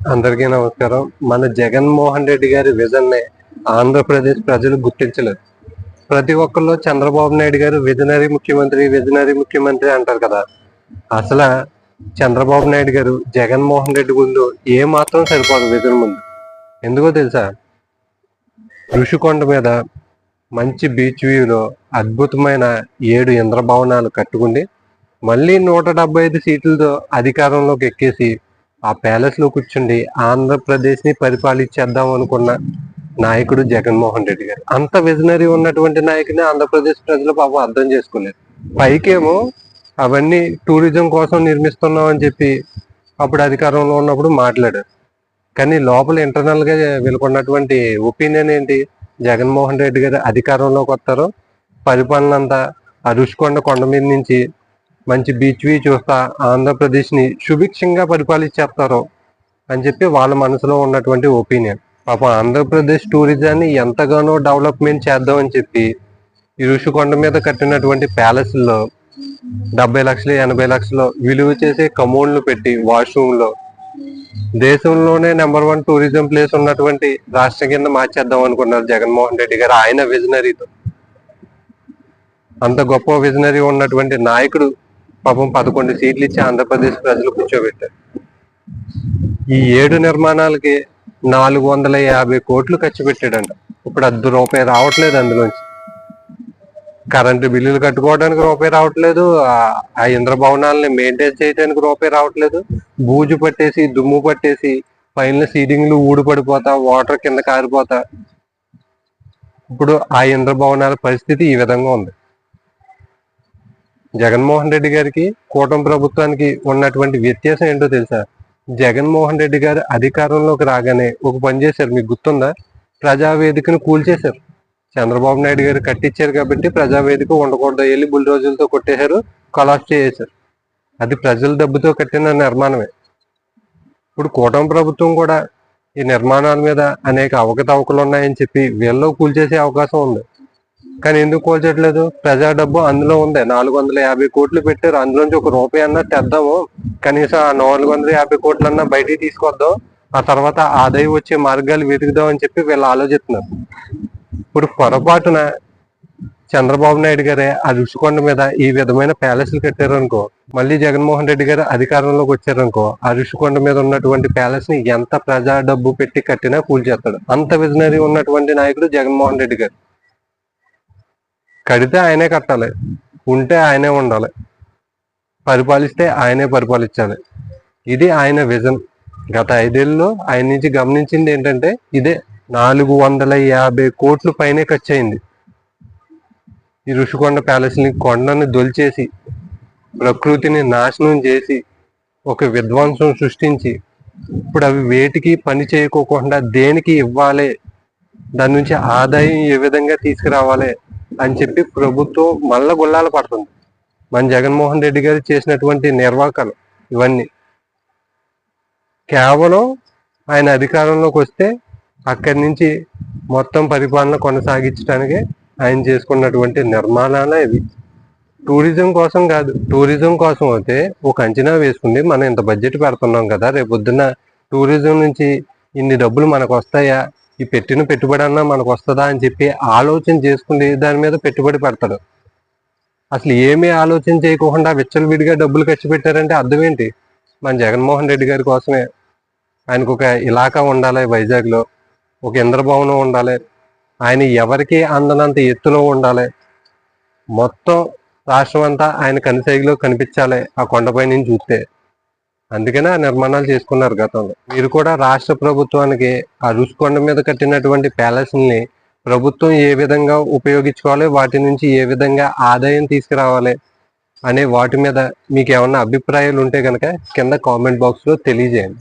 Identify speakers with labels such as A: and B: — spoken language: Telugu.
A: అందరికీ నమస్కారం. మన జగన్మోహన్ రెడ్డి గారి విజన్ని ఆంధ్రప్రదేశ్ ప్రజలు గుర్తించలేదు. ప్రతి ఒక్కళ్ళు చంద్రబాబు నాయుడు గారు విజనరీ ముఖ్యమంత్రి విజనరీ ముఖ్యమంత్రి అంటారు కదా. అసలు చంద్రబాబు నాయుడు గారు జగన్మోహన్ రెడ్డి ముందు ఏ మాత్రం సరిపోదు విజన్ ముందు. ఎందుకో తెలుసా? ఋషికొండ మీద మంచి బీచ్ వ్యూలో అద్భుతమైన ఏడు ఇంద్రభవనాలు కట్టుకుండి మళ్ళీ నూట డెబ్బై ఐదు సీట్లతో అధికారంలోకి ఎక్కేసి ఆ ప్యాలెస్లో కూర్చుండి ఆంధ్రప్రదేశ్ని పరిపాలించేద్దాం అనుకున్న నాయకుడు జగన్మోహన్ రెడ్డి గారు. అంత విజనరీ ఉన్నటువంటి నాయకుని ఆంధ్రప్రదేశ్ ప్రజలు పాపం అర్థం చేసుకోలేదు. పైకేమో అవన్నీ టూరిజం కోసం నిర్మిస్తున్నాం అని చెప్పి అప్పుడు అధికారంలో ఉన్నప్పుడు మాట్లాడారు. కానీ లోపల ఇంటర్నల్గా వీళ్ళకున్నటువంటి ఒపీనియన్ ఏంటి? జగన్మోహన్ రెడ్డి గారు అధికారంలోకి వస్తారు పరిపాలన అంతా ఆ కొండ మీద నుంచి మంచి బీచ్ వ్యూ చూస్తా ఆంధ్రప్రదేశ్ని సుభిక్షంగా పరిపాలించేస్తారు అని చెప్పి వాళ్ళ మనసులో ఉన్నటువంటి ఒపీనియన్ పాపం ఆంధ్రప్రదేశ్ టూరిజాన్ని ఎంతగానో డెవలప్మెంట్ చేద్దామని చెప్పి ఈ ఋషికొండ మీద కట్టినటువంటి ప్యాలెస్లో డెబ్బై లక్షలు ఎనభై లక్షలు విలువ చేసే కమోడ్లు పెట్టి వాష్రూమ్లో దేశంలోనే నెంబర్ వన్ టూరిజం ప్లేస్ ఉన్నటువంటి రాష్ట్రం కింద మార్చేద్దాం అనుకున్నారు జగన్మోహన్ రెడ్డి గారు. ఆయన విజనరీతో అంత గొప్ప విజనరీ ఉన్నటువంటి నాయకుడు పాపం పదకొండు సీట్లు ఇచ్చి ఆంధ్రప్రదేశ్ ప్రజలు కూర్చోబెట్టారు. ఈ ఏడు నిర్మాణాలకి నాలుగు వందల యాభై కోట్లు ఖర్చు పెట్టాడంట. ఇప్పుడు అర్ధ రూపాయి రావట్లేదు అందులోంచి. కరెంటు బిల్లులు కట్టుకోవడానికి రూపాయి రావట్లేదు. ఆ- ఆ ఇంద్ర భవనాలని మెయింటైన్ చేయడానికి రూపాయి రావట్లేదు. బూజు పట్టేసి దుమ్ము పట్టేసి పైన సీలింగ్లు ఊడి పడిపోతా వాటర్ కింద కారిపోతా. ఇప్పుడు ఆ ఇంద్ర భవనాల పరిస్థితి ఈ విధంగా ఉంది. జగన్మోహన్ రెడ్డి గారికి కూటమి ప్రభుత్వానికి ఉన్నటువంటి వ్యత్యాసం ఏంటో తెలుసా? జగన్మోహన్ రెడ్డి గారు అధికారంలోకి రాగానే ఒక పని చేశారు. మీకు గుర్తుందా? ప్రజావేదికను కూల్చేశారు. చంద్రబాబు నాయుడు గారు కట్టించారు కాబట్టి ప్రజావేదిక ఉండకూడదు. వెళ్ళి బుల్డోజులతో కొట్టేశారు కొలాప్స్ చేసేశారు. అది ప్రజల డబ్బుతో కట్టిన నిర్మాణమే. ఇప్పుడు కూటమి ప్రభుత్వం కూడా ఈ నిర్మాణాల మీద అనేక అవకతవకలు ఉన్నాయని చెప్పి వీళ్ళు కూల్చేసే అవకాశం ఉంది. కానీ ఎందుకు కోల్చట్లేదు ప్రజా డబ్బు అందులో ఉంది. నాలుగు వందల యాభై కోట్లు పెట్టారు. అందులోంచి ఒక రూపాయి అన్నా తెద్దాము. కనీసం ఆ నాలుగు వందల యాభై కోట్లన్నా బయటికి తీసుకొద్దాం. ఆ తర్వాత ఆదాయం వచ్చే మార్గాలు వెతుకుదాం అని చెప్పి వీళ్ళు ఆలోచిస్తున్నారు. ఇప్పుడు పొరపాటున చంద్రబాబు నాయుడు గారే ఆ ఋషికొండ మీద ఈ విధమైన ప్యాలెస్లు కట్టారనుకో మళ్ళీ జగన్మోహన్ రెడ్డి గారు అధికారంలోకి వచ్చారనుకో ఆ ఋషికొండ మీద ఉన్నటువంటి ప్యాలెస్ని ఎంత ప్రజా డబ్బు పెట్టి కట్టినా కూల్చేస్తాడు. అంత విజనరీ ఉన్నటువంటి నాయకుడు జగన్మోహన్ రెడ్డి గారు. కడితే ఆయనే కట్టాలి. ఉంటే ఆయనే ఉండాలి. పరిపాలిస్తే ఆయనే పరిపాలించాలి. ఇది ఆయన విజన్. గత ఐదేళ్ళలో ఆయన నుంచి గమనించింది ఏంటంటే ఇదే నాలుగు వందల యాభై కోట్లు పైనే ఖర్చు అయింది ఈ ఋషికొండ ప్యాలెస్ని కొండను దొలిచేసి ప్రకృతిని నాశనం చేసి ఒక విధ్వంసం సృష్టించి ఇప్పుడు అవి వేటికి పని చేయకోకుండా దేనికి ఇవ్వాలి? దాని నుంచి ఆదాయం ఏ విధంగా తీసుకురావాలి? అని చెప్పి ప్రభుత్వం మల్ల గుల్లాలు పడుతుంది. మన జగన్మోహన్ రెడ్డి గారు చేసినటువంటి నిర్వాకాలు ఇవన్నీ. కేవలం ఆయన అధికారంలోకి వస్తే అక్కడి నుంచి మొత్తం పరిపాలన కొనసాగించడానికి ఆయన చేసుకున్నటువంటి నిర్మాణాలే ఇవి. టూరిజం కోసం కాదు టూరిజం కోసం అయితే ఒక అంచనా వేసుకుంది మనం ఇంత బడ్జెట్ పెడుతున్నాం కదా రేపు పొద్దున్న టూరిజం నుంచి ఇన్ని డబ్బులు మనకు వస్తాయా ఈ పెట్టిన పెట్టుబడి అన్నా మనకు వస్తుందా అని చెప్పి ఆలోచన చేసుకుని దాని మీద పెట్టుబడి పెడతాడు. అసలు ఏమీ ఆలోచన చేయకుండా విచ్చలవిడిగా డబ్బులు ఖర్చు పెట్టారంటే అర్థం ఏంటి? మన జగన్మోహన్ రెడ్డి గారి కోసమే. ఆయనకు ఒక ఇలాకా ఉండాలి వైజాగ్లో ఒక ఇంద్రభవనం ఉండాలి. ఆయన ఎవరికి అందనంత ఎత్తులో ఉండాలి. మొత్తం రాష్ట్రం అంతా ఆయన కనిసైగిలో కనిపించాలి ఆ కొండపై నుంచి చూస్తే. అందుకనే ఆ నిర్మాణాలు చేసుకున్నారు గతంలో. మీరు కూడా రాష్ట్ర ప్రభుత్వానికి ఆ మీద కట్టినటువంటి ప్యాలెస్ని ప్రభుత్వం ఏ విధంగా ఉపయోగించుకోవాలి వాటి నుంచి ఏ విధంగా ఆదాయం తీసుకురావాలి అనే వాటి మీద మీకు ఏమన్నా అభిప్రాయాలు ఉంటే కనుక కింద కామెంట్ బాక్స్లో తెలియజేయండి.